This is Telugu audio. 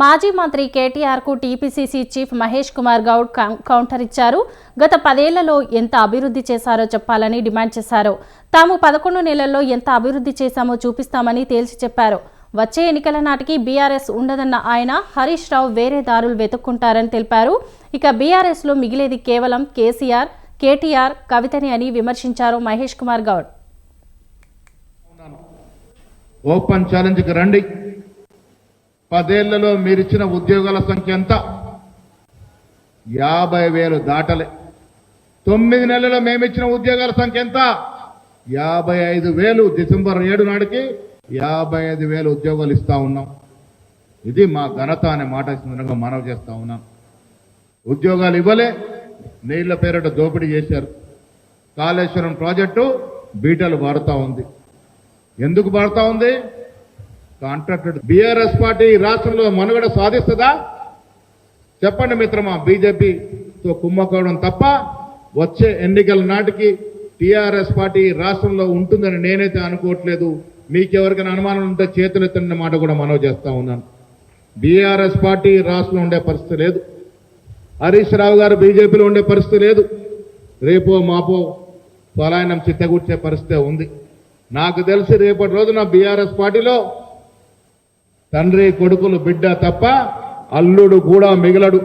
మాజీ మంత్రి కేటీఆర్కు TPCC chief Mahesh Kumar Goud counter ఇచ్చారు. గత పదేళ్ళలో ఎంత అభివృద్ధి చేశారో చెప్పాలని డిమాండ్ చేశారు. తాము పదకొండు నెలల్లో ఎంత అభివృద్ధి చేశామో చూపిస్తామని తేల్చి చెప్పారు. వచ్చే ఎన్నికల నాటికి బీఆర్ఎస్ ఉండదన్న ఆయన హరీష్ రావు వేరే దారులు వెతుక్కుంటారని తెలిపారు. ఇక బీఆర్ఎస్లో మిగిలేది కేవలం కేసీఆర్ కేటీఆర్ కవితని అని విమర్శించారు మహేష్ కుమార్ గౌడ్. ఓపెన్ ఛాలెంజ్కి రండి. పదేళ్ళలో మీరిచ్చిన ఉద్యోగాల సంఖ్య ఎంత? యాభై వేలు దాటలే. తొమ్మిది నెలల్లో మేమిచ్చిన ఉద్యోగాల సంఖ్య ఎంత? యాభై ఐదు వేలు డిసెంబర్ ఏడు నాటికి యాభై ఐదు వేలు ఉద్యోగాలు ఇస్తా ఉన్నాం. ఇది మా ఘనత అనే మాట సందర్భంగా మనవి చేస్తా ఉన్నాం. ఉద్యోగాలు ఇవ్వలే నీళ్ళ పేరట దోపిడీ చేశారు. కాళేశ్వరం ప్రాజెక్టు బీటలు వాడుతూ ఉంది. ఎందుకు పారుతూ ఉంది? కాంట్రాక్టెడ్ బీఆర్ఎస్ పార్టీ రాష్ట్రంలో మనుగడ సాధిస్తుందా? చెప్పండి మిత్రమా బీజేపీతో కుమ్మకోవడం తప్ప వచ్చే ఎన్నికల నాటికి టీఆర్ఎస్ పార్టీ రాష్ట్రంలో ఉంటుందని నేనైతే అనుకోవట్లేదు. మీకెవరికైనా అనుమానం ఉంటే చేతులు ఎత్తిన మాట కూడా మనవి చేస్తా ఉన్నాను. బీఆర్ఎస్ పార్టీ రాష్ట్రంలో ఉండే పరిస్థితి లేదు. హరీష్ రావు గారు బీజేపీలో ఉండే పరిస్థితి లేదు. రేపో మాపో పలాయనం చిత్తగూర్చే పరిస్థితి ఉంది. నాకు తెలిసి రేపటి రోజున బీఆర్ఎస్ పార్టీలో తండ్రి కొడుకులు బిడ్డ తప్ప అల్లుడు కూడా మిగలడు.